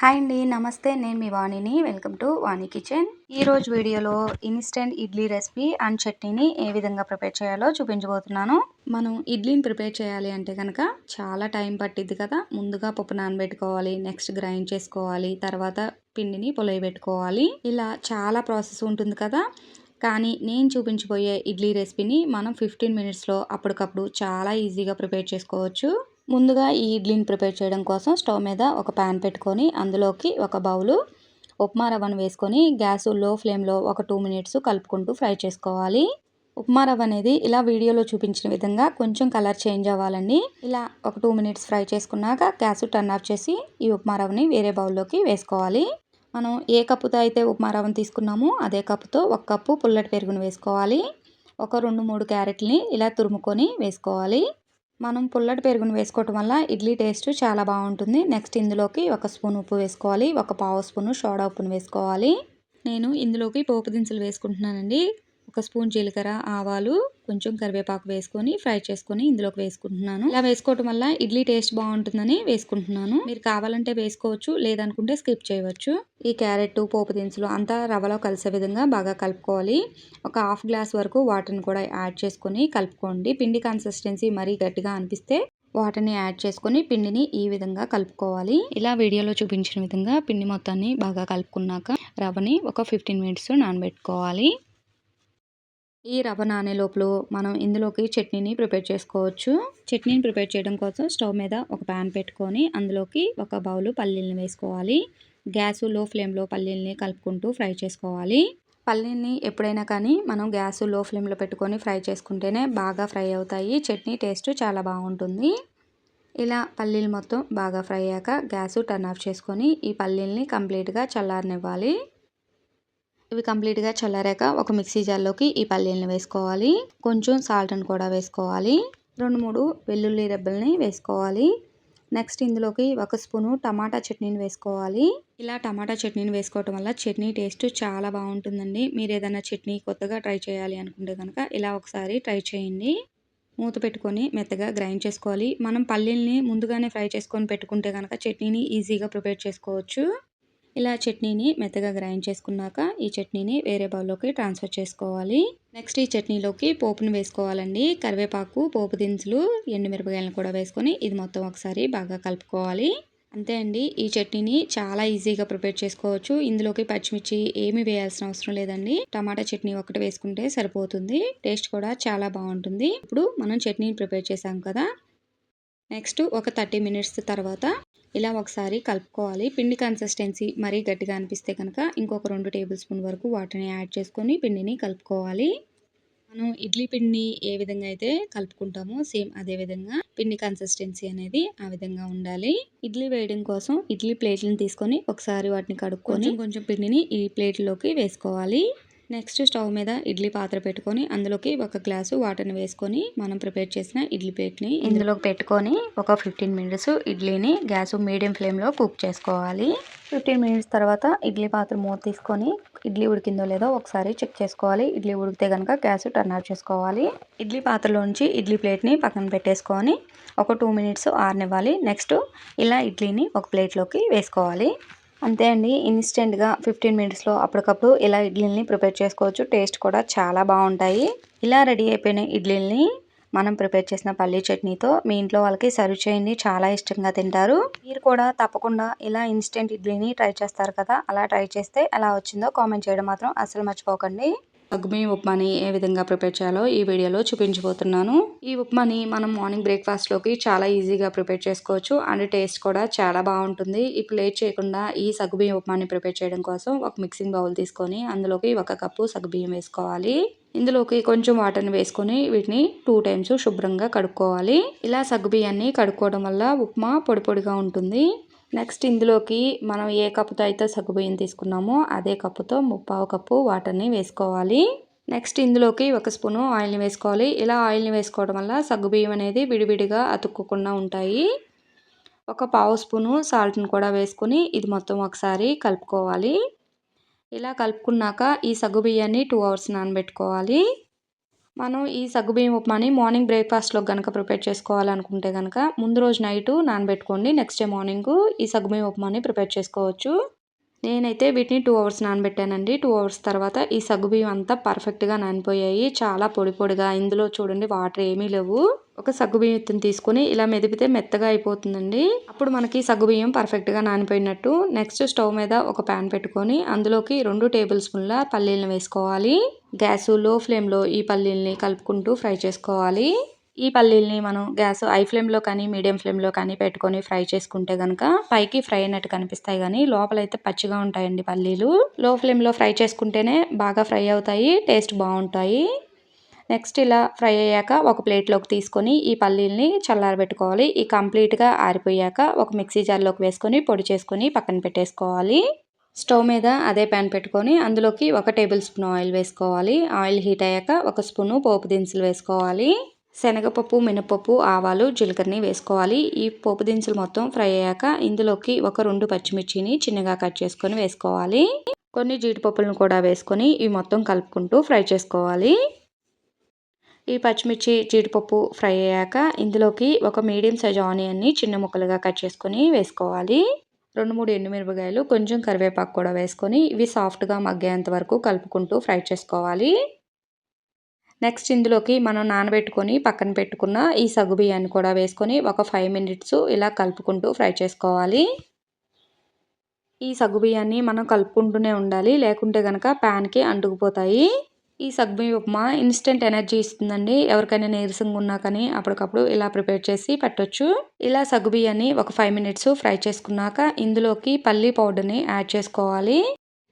Hi అండి నమస్తే. నేను మీ వాణిని. Welcome to Vani kitchen. ఈరోజు వీడియోలో ఇన్స్టెంట్ ఇడ్లీ రెసిపీ అండ్ చట్నీని ఏ విధంగా ప్రిపేర్ చేయాలో చూపించబోతున్నాను. మనం ఇడ్లీని ప్రిపేర్ చేయాలి అంటే కనుక చాలా టైం పట్టిద్ది కదా. ముందుగా పప్పు నానబెట్టుకోవాలి నెక్స్ట్ గ్రైండ్ చేసుకోవాలి తర్వాత పిండిని పొలవి పెట్టుకోవాలి ఇలా చాలా ప్రాసెస్ ఉంటుంది కదా. కానీ నేను చూపించబోయే ఇడ్లీ రెసిపీని మనం ఫిఫ్టీన్ మినిట్స్లో అప్పటికప్పుడు చాలా ఈజీగా ప్రిపేర్ చేసుకోవచ్చు. ముందుగా ఈ ఇడ్లీని ప్రిపేర్ చేయడం కోసం స్టవ్ మీద ఒక ప్యాన్ పెట్టుకొని అందులోకి ఒక బౌలు ఉప్మా రవ్వను వేసుకొని గ్యాస్లో ఫ్లేమ్లో ఒక టూ మినిట్స్ కలుపుకుంటూ ఫ్రై చేసుకోవాలి. ఉప్మా రవ్వ అనేది ఇలా వీడియోలో చూపించిన విధంగా కొంచెం కలర్ చేంజ్ అవ్వాలండి. ఇలా ఒక టూ మినిట్స్ ఫ్రై చేసుకున్నాక గ్యాస్ టర్న్ ఆఫ్ చేసి ఈ ఉప్మా రవ్వని వేరే బౌల్లోకి వేసుకోవాలి. మనం ఏ కప్పుతో అయితే ఉప్మా రవ్వను తీసుకున్నామో అదే కప్పుతో ఒక కప్పు పుల్లటి పెరుగును వేసుకోవాలి. ఒక రెండు మూడు క్యారెట్ని ఇలా తురుముకొని వేసుకోవాలి. మనం పుల్లటి పెరుగును వేసుకోవటం వల్ల ఇడ్లీ టేస్ట్ చాలా బాగుంటుంది. నెక్స్ట్ ఇందులోకి ఒక స్పూన్ ఉప్పు వేసుకోవాలి. ఒక పావు స్పూను సోడా ఉప్పును వేసుకోవాలి. నేను ఇందులోకి పోపు దినుసులు వేసుకుంటున్నానండి. ఒక స్పూన్ జీలకర్ర ఆవాలు కొంచెం కరివేపాకు వేసుకొని ఫ్రై చేసుకొని ఇందులోకి వేసుకుంటున్నాను. ఇలా వేసుకోవటం వల్ల ఇడ్లీ టేస్ట్ బాగుంటుందని వేసుకుంటున్నాను. మీరు కావాలంటే వేసుకోవచ్చు లేదనుకుంటే స్కిప్ చేయవచ్చు. ఈ క్యారెట్ పోపు దినుసులు అంతా రవ్వలో కలిసే విధంగా బాగా కలుపుకోవాలి. ఒక హాఫ్ గ్లాస్ వరకు వాటర్ని కూడా యాడ్ చేసుకొని కలుపుకోండి. పిండి కన్సిస్టెన్సీ మరీ గట్టిగా అనిపిస్తే వాటర్ని యాడ్ చేసుకొని పిండిని ఈ విధంగా కలుపుకోవాలి. ఇలా వీడియోలో చూపించిన విధంగా పిండి మొత్తాన్ని బాగా కలుపుకున్నాక రవ్వని ఒక ఫిఫ్టీన్ మినిట్స్ నానబెట్టుకోవాలి. ఈ రవ్వ నానే లోపల మనం ఇందులోకి చట్నీని ప్రిపేర్ చేసుకోవచ్చు. చట్నీని ప్రిపేర్ చేయడం కోసం స్టవ్ మీద ఒక ప్యాన్ పెట్టుకొని అందులోకి ఒక బౌలు పల్లీలను వేసుకోవాలి. గ్యాస్లో ఫ్లేమ్లో పల్లీల్ని కలుపుకుంటూ ఫ్రై చేసుకోవాలి. పల్లీని ఎప్పుడైనా కానీ మనం గ్యాస్లో ఫ్లేమ్లో పెట్టుకొని ఫ్రై చేసుకుంటేనే బాగా ఫ్రై అవుతాయి. చట్నీ టేస్ట్ చాలా బాగుంటుంది. ఇలా పల్లీలు మొత్తం బాగా ఫ్రై అయ్యాక గ్యాస్ టర్న్ ఆఫ్ చేసుకొని ఈ పల్లీల్ని కంప్లీట్గా చల్లారనివ్వాలి. ఇవి కంప్లీట్గా చల్లారాక ఒక మిక్సీ జార్లోకి ఈ పల్లీలను వేసుకోవాలి. కొంచెం సాల్ట్ని కూడా వేసుకోవాలి. రెండు మూడు వెల్లుల్లి రెబ్బల్ని వేసుకోవాలి. నెక్స్ట్ ఇందులోకి ఒక స్పూను టమాటా చట్నీని వేసుకోవాలి. ఇలా టమాటా చట్నీని వేసుకోవటం వల్ల చట్నీ టేస్ట్ చాలా బాగుంటుందండి. మీరు ఏదైనా చట్నీ కొత్తగా ట్రై చేయాలి అనుకుంటే కనుక ఇలా ఒకసారి ట్రై చేయండి. మూత పెట్టుకొని మెత్తగా గ్రైండ్ చేసుకోవాలి. మనం పల్లీల్ని ముందుగానే ఫ్రై చేసుకొని పెట్టుకుంటే కనుక చట్నీని ఈజీగా ప్రిపేర్ చేసుకోవచ్చు. ఇలా చట్నీని మెత్తగా గ్రైండ్ చేసుకున్నాక ఈ చట్నీని వేరే బౌల్లోకి ట్రాన్స్ఫర్ చేసుకోవాలి. నెక్స్ట్ ఈ చట్నీలోకి పోపును వేసుకోవాలండి. కరివేపాకు పోపు దినుసులు ఎండుమిరపకాయలను కూడా వేసుకొని ఇది మొత్తం ఒకసారి బాగా కలుపుకోవాలి. అంతే అండి. ఈ చట్నీని చాలా ఈజీగా ప్రిపేర్ చేసుకోవచ్చు. ఇందులోకి పచ్చిమిర్చి ఏమి వేయాల్సిన అవసరం లేదండి. టమాటా చట్నీ ఒకటి వేసుకుంటే సరిపోతుంది. టేస్ట్ కూడా చాలా బాగుంటుంది. ఇప్పుడు మనం చట్నీని ప్రిపేర్ చేసాం కదా. నెక్స్ట్ ఒక థర్టీ మినిట్స్ తర్వాత ఇలా ఒకసారి కలుపుకోవాలి. పిండి కన్సిస్టెన్సీ మరీ గట్టిగా అనిపిస్తే కనుక ఇంకొక రెండు టేబుల్ స్పూన్ వరకు వాటర్ని యాడ్ చేసుకొని పిండిని కలుపుకోవాలి. మనం ఇడ్లీ పిండిని ఏ విధంగా అయితే కలుపుకుంటామో సేమ్ అదే విధంగా పిండి కన్సిస్టెన్సీ అనేది ఆ విధంగా ఉండాలి. ఇడ్లీ వేయడం కోసం ఇడ్లీ ప్లేట్లను తీసుకొని ఒకసారి వాటిని కడుక్కొని కొంచెం పిండిని ఈ ప్లేట్లోకి వేసుకోవాలి. నెక్స్ట్ స్టవ్ మీద ఇడ్లీ పాత్ర పెట్టుకొని అందులోకి ఒక గ్లాసు వాటర్ని వేసుకొని మనం ప్రిపేర్ చేసిన ఇడ్లీ ప్లేట్ని ఇందులోకి పెట్టుకొని ఒక ఫిఫ్టీన్ మినిట్స్ ఇడ్లీని గ్యాస్ మీడియం ఫ్లేమ్లో కుక్ చేసుకోవాలి. ఫిఫ్టీన్ మినిట్స్ తర్వాత ఇడ్లీ పాత్ర మూత తీసుకొని ఇడ్లీ ఉడికిందో లేదో ఒకసారి చెక్ చేసుకోవాలి. ఇడ్లీ ఉడికితే కనుక గ్యాస్ టర్న్ ఆఫ్ చేసుకోవాలి. ఇడ్లీ పాత్రలోంచి ఇడ్లీ ప్లేట్ని పక్కన పెట్టేసుకొని ఒక టూ మినిట్స్ ఆరనివ్వాలి. నెక్స్ట్ ఇలా ఇడ్లీని ఒక ప్లేట్లోకి వేసుకోవాలి. అంతే అండి ఇన్స్టెంట్గా ఫిఫ్టీన్ మినిట్స్లో అప్పటికప్పుడు ఇలా ఇడ్లీని ప్రిపేర్ చేసుకోవచ్చు. టేస్ట్ కూడా చాలా బాగుంటాయి. ఇలా రెడీ అయిపోయిన ఇడ్లీని మనం ప్రిపేర్ చేసిన పల్లీ చట్నీతో మీ ఇంట్లో వాళ్ళకి సర్వ్ చేయండి. చాలా ఇష్టంగా తింటారు. మీరు కూడా తప్పకుండా ఇలా ఇన్స్టెంట్ ఇడ్లీని ట్రై చేస్తారు కదా అలా ట్రై చేస్తే ఎలా వచ్చిందో కామెంట్ చేయడం మాత్రం అసలు మర్చిపోకండి. అగ్మి ఉప్మాని ఏ విధంగా ప్రిపేర్ చేయాలో ఈ వీడియోలో చూపించబోతున్నాను. ఈ ఉప్మాని మనం మార్నింగ్ బ్రేక్ఫాస్ట్లోకి చాలా ఈజీగా ప్రిపేర్ చేసుకోవచ్చు అండ్ టేస్ట్ కూడా చాలా బాగుంటుంది. ఇప్పుడు లేట్ చేయకుండా ఈ సగ్గుబియ్యం ఉప్మాని ప్రిపేర్ చేయడం కోసం ఒక మిక్సింగ్ బౌల్ తీసుకొని అందులోకి ఒక కప్పు సగ్గుబియ్యం వేసుకోవాలి. ఇందులోకి కొంచెం వాటర్ని వేసుకొని వీటిని టూ టైమ్స్ శుభ్రంగా కడుక్కోవాలి. ఇలా సగ్గుబియ్యాన్ని కడుక్కోవడం వల్ల ఉప్మా పొడి పొడిగా ఉంటుంది. నెక్స్ట్ ఇందులోకి మనం ఏ కప్పుతో అయితే సగ్గుబియ్యం తీసుకున్నామో అదే కప్పుతో ముప్పావు కప్పు వాటర్ని వేసుకోవాలి. నెక్స్ట్ ఇందులోకి ఒక స్పూను ఆయిల్ని వేసుకోవాలి. ఇలా ఆయిల్ని వేసుకోవడం వల్ల సగ్గుబియ్యం అనేది విడివిడిగా అతుక్కోకుండా ఉంటాయి. ఒక పావు స్పూను సాల్ట్ని కూడా వేసుకొని ఇది మొత్తం ఒకసారి కలుపుకోవాలి. ఇలా కలుపుకున్నాక ఈ సగ్గుబియ్యాన్ని టూ అవర్స్ నానబెట్టుకోవాలి. మనం ఈ సగ్గుబియ్యం ఉప్మాని మార్నింగ్ బ్రేక్ఫాస్ట్లో కనుక ప్రిపేర్ చేసుకోవాలనుకుంటే కనుక ముందు రోజు నైట్ నానబెట్టుకోండి నెక్స్ట్ డే మార్నింగ్ ఈ సగ్గుబియ్యం ఉప్మాని ప్రిపేర్ చేసుకోవచ్చు. నేనైతే వీటిని టూ అవర్స్ నానబెట్టానండి. టూ అవర్స్ తర్వాత ఈ సగ్గుబియ్యం అంతా పర్ఫెక్ట్గా నానిపోయాయి. చాలా పొడి పొడిగా. ఇందులో చూడండి వాటర్ ఏమీ లేవు. ఒక సగ్గుబియ్యం తీసుకొని ఇలా మెదిపితే మెత్తగా అయిపోతుందండి. అప్పుడు మనకి సగ్గుబియ్యం పర్ఫెక్ట్గా నానిపోయినట్టు నెక్స్ట్ స్టవ్ మీద ఒక ప్యాన్ పెట్టుకొని అందులోకి రెండు టేబుల్ స్పూన్ల పల్లీలను వేసుకోవాలి. గ్యాస్లో ఫ్లేమ్లో ఈ పల్లీల్ని కలుపుకుంటూ ఫ్రై చేసుకోవాలి. ఈ పల్లీల్ని మనం గ్యాస్ హై ఫ్లేమ్లో కానీ మీడియం ఫ్లేమ్లో కానీ పెట్టుకొని ఫ్రై చేసుకుంటే కనుక పైకి ఫ్రై అయినట్టు కనిపిస్తాయి కానీ లోపలైతే పచ్చిగా ఉంటాయండి పల్లీలు. లో ఫ్లేమ్లో ఫ్రై చేసుకుంటేనే బాగా ఫ్రై అవుతాయి టేస్ట్ బాగుంటాయి. నెక్స్ట్ ఇలా ఫ్రై అయ్యాక ఒక ప్లేట్లోకి తీసుకొని ఈ పల్లీల్ని చల్లారబెట్టుకోవాలి. ఈ కంప్లీట్గా ఆరిపోయాక ఒక మిక్సీ జార్లోకి వేసుకొని పొడి చేసుకొని పక్కన పెట్టేసుకోవాలి. స్టవ్ మీద అదే ప్యాన్ పెట్టుకొని అందులోకి ఒక టేబుల్ స్పూన్ ఆయిల్ వేసుకోవాలి. ఆయిల్ హీట్ అయ్యాక ఒక స్పూను పోపు దినుసులు వేసుకోవాలి. శనగపప్పు మినపప్పు ఆవాలు జీలకర్రని వేసుకోవాలి. ఈ పోపు దినుసులు మొత్తం ఫ్రై అయ్యాక ఇందులోకి ఒక రెండు పచ్చిమిర్చిని చిన్నగా కట్ చేసుకొని వేసుకోవాలి. కొన్ని జీడిపప్పులను కూడా వేసుకొని ఇవి మొత్తం కలుపుకుంటూ ఫ్రై చేసుకోవాలి. ఈ పచ్చిమిర్చి జీడిపప్పు ఫ్రై అయ్యాక ఇందులోకి ఒక మీడియం సైజ్ ఆనియన్ని చిన్న ముక్కలుగా కట్ చేసుకొని వేసుకోవాలి. రెండు మూడు ఎండుమిరపకాయలు కొంచెం కరివేపాకు కూడా వేసుకొని ఇవి సాఫ్ట్గా మగ్గేంత వరకు కలుపుకుంటూ ఫ్రై చేసుకోవాలి. నెక్స్ట్ ఇందులోకి మనం నానబెట్టుకొని పక్కన పెట్టుకున్న ఈ సగ్గు బియ్యాన్ని కూడా వేసుకొని ఒక ఫైవ్ మినిట్స్ ఇలా కలుపుకుంటూ ఫ్రై చేసుకోవాలి. ఈ సగ్గు బియ్యాన్ని మనం కలుపుకుంటూనే ఉండాలి లేకుంటే కనుక ప్యాన్కి అంటుకుపోతాయి. ఈ సగ్గుబియ్యం ఉప్మా ఇన్స్టెంట్ ఎనర్జీ ఇస్తుందండి. ఎవరికైనా నీరసంగా ఉన్నా కానీ అప్పటికప్పుడు ఇలా ప్రిపేర్ చేసి పెట్టొచ్చు. ఇలా సగ్గుబియ్యాన్ని ఒక ఫైవ్ మినిట్స్ ఫ్రై చేసుకున్నాక ఇందులోకి పల్లీ పౌడర్ని యాడ్ చేసుకోవాలి.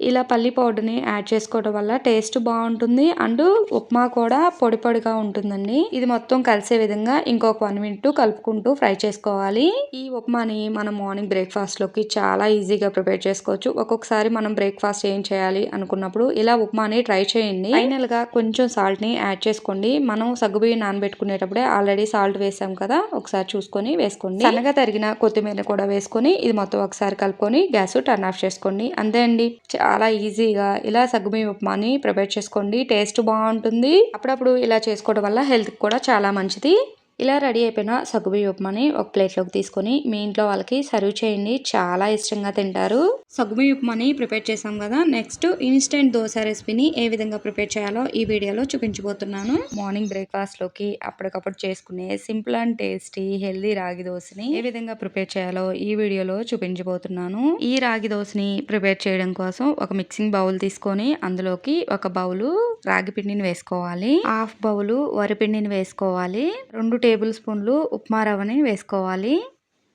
ఇలా పల్లి పౌడర్ని యాడ్ చేసుకోవడం వల్ల టేస్ట్ బాగుంటుంది అండ్ ఉప్మా కూడా పొడి పొడిగా ఉంటుందండి. ఇది మొత్తం కలిసే విధంగా ఇంకొక వన్ మినిట్ కలుపుకుంటూ ఫ్రై చేసుకోవాలి. ఈ ఉప్మాని మనం మార్నింగ్ బ్రేక్ఫాస్ట్లోకి చాలా ఈజీగా ప్రిపేర్ చేసుకోవచ్చు. ఒక్కొక్కసారి మనం బ్రేక్ఫాస్ట్ ఏం చేయాలి అనుకున్నప్పుడు ఇలా ఉప్మాని ట్రై చేయండి. ఫైనల్గా కొంచెం సాల్ట్ని యాడ్ చేసుకోండి. మనం సగ్గుబియ్యం నానబెట్టుకునేటప్పుడే ఆల్రెడీ సాల్ట్ వేసాం కదా ఒకసారి చూసుకొని వేసుకోండి. సన్నగా తరిగిన కొత్తిమీర కూడా వేసుకొని ఇది మొత్తం ఒకసారి కలుపుకొని గ్యాస్ టర్న్ ఆఫ్ చేసుకోండి. అంతే అండి. చాలా ఈజీగా ఇలా సగ్గుబియ్యం ఉప్మాని ప్రిపేర్ చేసుకోండి. టేస్ట్ బాగుంటుంది. అప్పుడప్పుడు ఇలా చేసుకోవడం వల్ల హెల్త్కి కూడా చాలా మంచిది. ఇలా రెడీ అయిపోయిన సగ్గుబియ్య ఉప్మాని ఒక ప్లేట్లోకి తీసుకొని మీ ఇంట్లో వాళ్ళకి సర్వ్ చేయండి. చాలా ఇష్టంగా తింటారు. సగ్గుబియ్య ఉప్మాని ప్రిపేర్ చేసాం కదా. నెక్స్ట్ ఇన్స్టెంట్ దోశ రెసిపీని ఏ విధంగా ప్రిపేర్ చేయాలో ఈ వీడియోలో చూపించబోతున్నాను. మార్నింగ్ బ్రేక్ఫాస్ట్లోకి అప్పటికప్పుడు చేసుకునే సింపుల్ అండ్ టేస్టీ హెల్దీ రాగి దోశని ఏ విధంగా ప్రిపేర్ చేయాలో ఈ వీడియోలో చూపించబోతున్నాను. ఈ రాగి దోశని ప్రిపేర్ చేయడం కోసం ఒక మిక్సింగ్ బౌల్ తీసుకొని అందులోకి ఒక బౌలు రాగి పిండిని వేసుకోవాలి. హాఫ్ బౌలు వరిపిండిని వేసుకోవాలి. రెండు టేబుల్ స్పూన్లు ఉప్మా రవ్వని వేసుకోవాలి.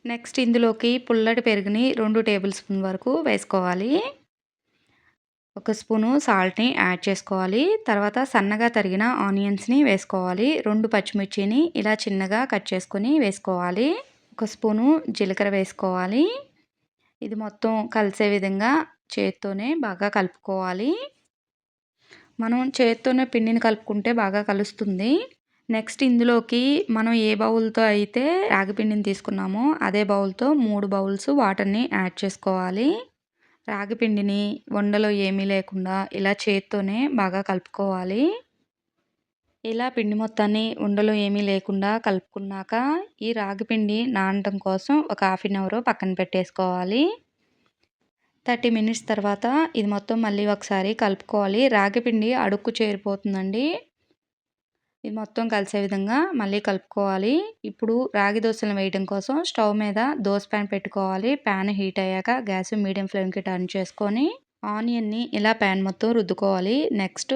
నెక్స్ట్ ఇందులోకి పుల్లటి పెరుగుని రెండు టేబుల్ స్పూన్ వరకు వేసుకోవాలి. ఒక స్పూను సాల్ట్ని యాడ్ చేసుకోవాలి. తర్వాత సన్నగా తరిగిన ఆనియన్స్ని వేసుకోవాలి. రెండు పచ్చిమిర్చిని ఇలా చిన్నగా కట్ చేసుకొని వేసుకోవాలి. ఒక స్పూను జీలకర్ర వేసుకోవాలి. ఇది మొత్తం కలిసే విధంగా చేత్తోనే బాగా కలుపుకోవాలి. మనం చేత్తోనే పిండిని కలుపుకుంటే బాగా కలుస్తుంది. నెక్స్ట్ ఇందులోకి మనం ఏ బౌల్తో అయితే రాగిపిండిని తీసుకున్నామో అదే బౌల్తో మూడు బౌల్స్ వాటర్ని యాడ్ చేసుకోవాలి. రాగిపిండిని వండలో ఏమీ లేకుండా ఇలా చేత్తోనే బాగా కలుపుకోవాలి. ఇలా పిండి మొత్తాన్ని ఉండలో ఏమీ లేకుండా కలుపుకున్నాక ఈ రాగిపిండి నానటం కోసం ఒక హాఫ్ అన్ అవర్ పక్కన పెట్టేసుకోవాలి. థర్టీ మినిట్స్ తర్వాత ఇది మొత్తం మళ్ళీ ఒకసారి కలుపుకోవాలి. రాగిపిండి అడుక్కు చేరిపోతుందండి. ఇది మొత్తం కలిసే విధంగా మళ్ళీ కలుపుకోవాలి. ఇప్పుడు రాగి దోశలను వేయడం కోసం స్టవ్ మీద దోశ ప్యాన్ పెట్టుకోవాలి. ప్యాన్ హీట్ అయ్యాక గ్యాస్ మీడియం ఫ్లేమ్కి టర్న్ చేసుకొని ఆనియన్ని ఇలా ప్యాన్ మొత్తం రుద్దుకోవాలి. నెక్స్ట్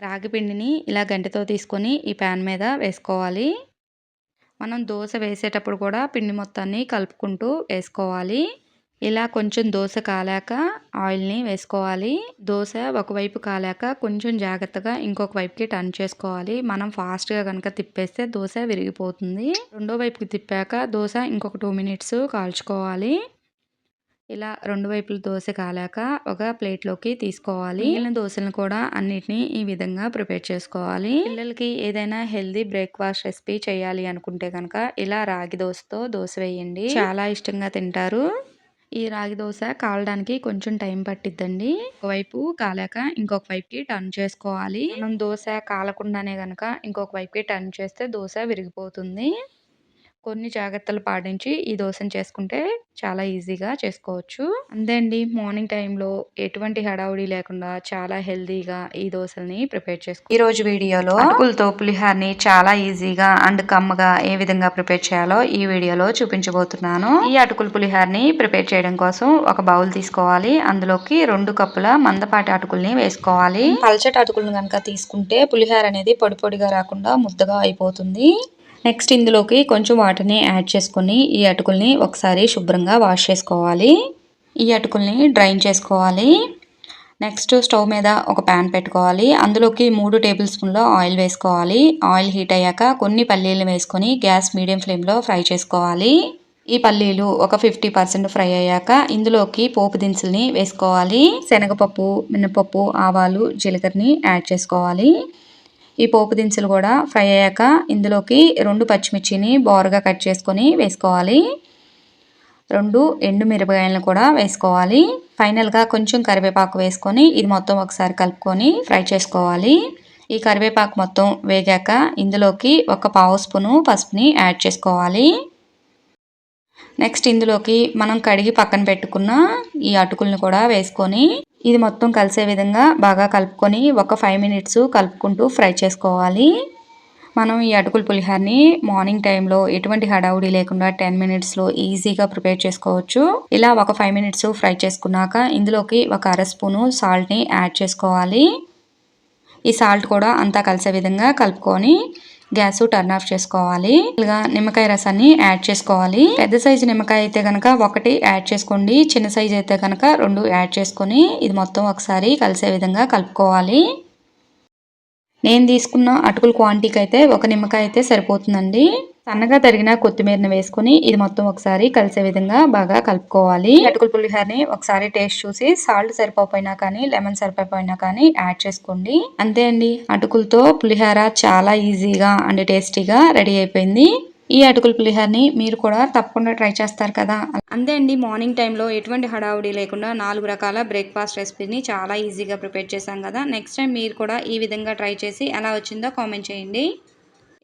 రాగి పిండిని ఇలా గంటతో తీసుకొని ఈ ప్యాన్ మీద వేసుకోవాలి. మనం దోశ వేసేటప్పుడు కూడా పిండి మొత్తాన్ని కలుపుకుంటూ వేసుకోవాలి. ఇలా కొంచెం దోశ కాలాక ఆయిల్ని వేసుకోవాలి. దోశ ఒకవైపు కాలాక కొంచెం జాగ్రత్తగా ఇంకొక వైపుకి టర్న్ చేసుకోవాలి. మనం ఫాస్ట్గా కనుక తిప్పేస్తే దోశ విరిగిపోతుంది. రెండో వైపుకి తిప్పాక దోశ ఇంకొక టూ మినిట్స్ కాల్చుకోవాలి. ఇలా రెండు వైపుల దోశ కాలాక ఒక ప్లేట్లోకి తీసుకోవాలి. మిగిలిన దోశలను కూడా అన్నిటినీ ఈ విధంగా ప్రిపేర్ చేసుకోవాలి. పిల్లలకి ఏదైనా హెల్దీ బ్రేక్ఫాస్ట్ రెసిపీ చేయాలి అనుకుంటే కనుక ఇలా రాగి దోశతో దోశ వేయండి. చాలా ఇష్టంగా తింటారు. ఈ రాగి దోశ కాలడానికి కొంచెం టైం పట్టిద్దండి. ఒకవైపు కాలాక ఇంకొక వైపుకి టర్న్ చేసుకోవాలి. మనం దోశ కాలకుండానే గనక ఇంకొక వైపుకి టర్న్ చేస్తే దోశ విరిగిపోతుంది. కొన్ని జాగ్రత్తలు పాటించి ఈ దోశను చేసుకుంటే చాలా ఈజీగా చేసుకోవచ్చు. అంతే అండి. మార్నింగ్ టైంలో ఎటువంటి హడావుడి లేకుండా చాలా హెల్దీగా ఈ దోశల్ని ప్రిపేర్ చేసుకో ఈ రోజు వీడియోలో అటుకులతో పులిహార్ని చాలా ఈజీగా అండ్ కమ్మగా ఏ విధంగా ప్రిపేర్ చేయాలో ఈ వీడియోలో చూపించబోతున్నాను. ఈ అటుకుల పులిహార్ని ప్రిపేర్ చేయడం కోసం ఒక బౌల్ తీసుకోవాలి. అందులోకి రెండు కప్పుల మందపాటి అటుకుల్ని వేసుకోవాలి. పల్చటి అటుకులను కనుక తీసుకుంటే పులిహార అనేది పొడి పొడిగా రాకుండా ముద్దగా అయిపోతుంది. నెక్స్ట్ ఇందులోకి కొంచెం వాటర్ని యాడ్ చేసుకొని ఈ అటుకుల్ని ఒకసారి శుభ్రంగా వాష్ చేసుకోవాలి. ఈ అటుకుల్ని డ్రైన్ చేసుకోవాలి. నెక్స్ట్ స్టవ్ మీద ఒక ప్యాన్ పెట్టుకోవాలి. అందులోకి మూడు టేబుల్ స్పూన్లో ఆయిల్ వేసుకోవాలి. ఆయిల్ హీట్ అయ్యాక కొన్ని పల్లీలు వేసుకొని గ్యాస్ మీడియం ఫ్లేమ్లో ఫ్రై చేసుకోవాలి. ఈ పల్లీలు ఒక ఫిఫ్టీ పర్సెంట్ ఫ్రై అయ్యాక ఇందులోకి పోపు దినుసుల్ని వేసుకోవాలి. శనగపప్పు మినపప్పు ఆవాలు జీలకర్రని యాడ్ చేసుకోవాలి. ఈ పోపు దినుసులు కూడా ఫ్రై అయ్యాక ఇందులోకి రెండు పచ్చిమిర్చిని బోరగా కట్ చేసుకొని వేసుకోవాలి. రెండు ఎండు మిరపకాయలను కూడా వేసుకోవాలి. ఫైనల్గా కొంచెం కరివేపాకు వేసుకొని ఇది మొత్తం ఒకసారి కలుపుకొని ఫ్రై చేసుకోవాలి. ఈ కరివేపాకు మొత్తం వేగాక ఇందులోకి ఒక పావు స్పూను పసుపుని యాడ్ చేసుకోవాలి. నెక్స్ట్ ఇందులోకి మనం కడిగి పక్కన పెట్టుకున్న ఈ అటుకులను కూడా వేసుకొని ఇది మొత్తం కలిసే విధంగా బాగా కలుపుకొని ఒక ఫైవ్ మినిట్స్ కలుపుకుంటూ ఫ్రై చేసుకోవాలి. మనం ఈ అటుకుల పులిహార్ని మార్నింగ్ టైంలో ఎటువంటి హడావుడి లేకుండా టెన్ మినిట్స్లో ఈజీగా ప్రిపేర్ చేసుకోవచ్చు. ఇలా ఒక ఫైవ్ మినిట్స్ ఫ్రై చేసుకున్నాక ఇందులోకి ఒక అర స్పూను సాల్ట్ని యాడ్ చేసుకోవాలి. ఈ సాల్ట్ కూడా అంతా కలిసే విధంగా కలుపుకొని గ్యాస్ టర్న్ ఆఫ్ చేసుకోవాలి. ఇలా నిమ్మకాయ రసాన్ని యాడ్ చేసుకోవాలి. పెద్ద సైజు నిమ్మకాయ అయితే కనుక ఒకటి యాడ్ చేసుకోండి. చిన్న సైజు అయితే కనుక రెండు యాడ్ చేసుకొని ఇది మొత్తం ఒకసారి కలిసే విధంగా కలుపుకోవాలి. నేను తీసుకున్న అటుకుల క్వాంటిటీకి అయితే ఒక నిమ్మకాయ అయితే సరిపోతుందండి. సన్నగా తరిగిన కొత్తిమీరని వేసుకుని ఇది మొత్తం ఒకసారి కలిసే విధంగా బాగా కలుపుకోవాలి. అటుకుల పులిహోరని ఒకసారి టేస్ట్ చూసి సాల్ట్ సరిపోయినా కానీ లెమన్ సరిపోయినా కానీ యాడ్ చేసుకోండి. అంతే అండి. అటుకులతో పులిహోర చాలా ఈజీగా అండ్ టేస్టీగా రెడీ అయిపోయింది. ఈ అటుకుల పులిహోరని మీరు కూడా తప్పకుండా ట్రై చేస్తారు కదా. అంతే అండి. మార్నింగ్ టైంలో ఎటువంటి హడావుడి లేకుండా నాలుగు రకాల బ్రేక్ఫాస్ట్ రెసిపీని చాలా ఈజీగా ప్రిపేర్ చేశాం కదా. నెక్స్ట్ టైం మీరు కూడా ఈ విధంగా ట్రై చేసి ఎలా వచ్చిందో కామెంట్ చేయండి.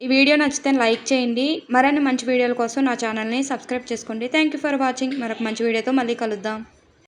ఈ వీడియో నచ్చితే లైక్ చేయండి. మరిన్ని మంచి వీడియోల కోసం నా ఛానల్ని సబ్స్క్రైబ్ చేసుకోండి. థ్యాంక్ ఫర్ వాచింగ్ మరొక మంచి వీడియోతో మళ్ళీ కలుద్దాం.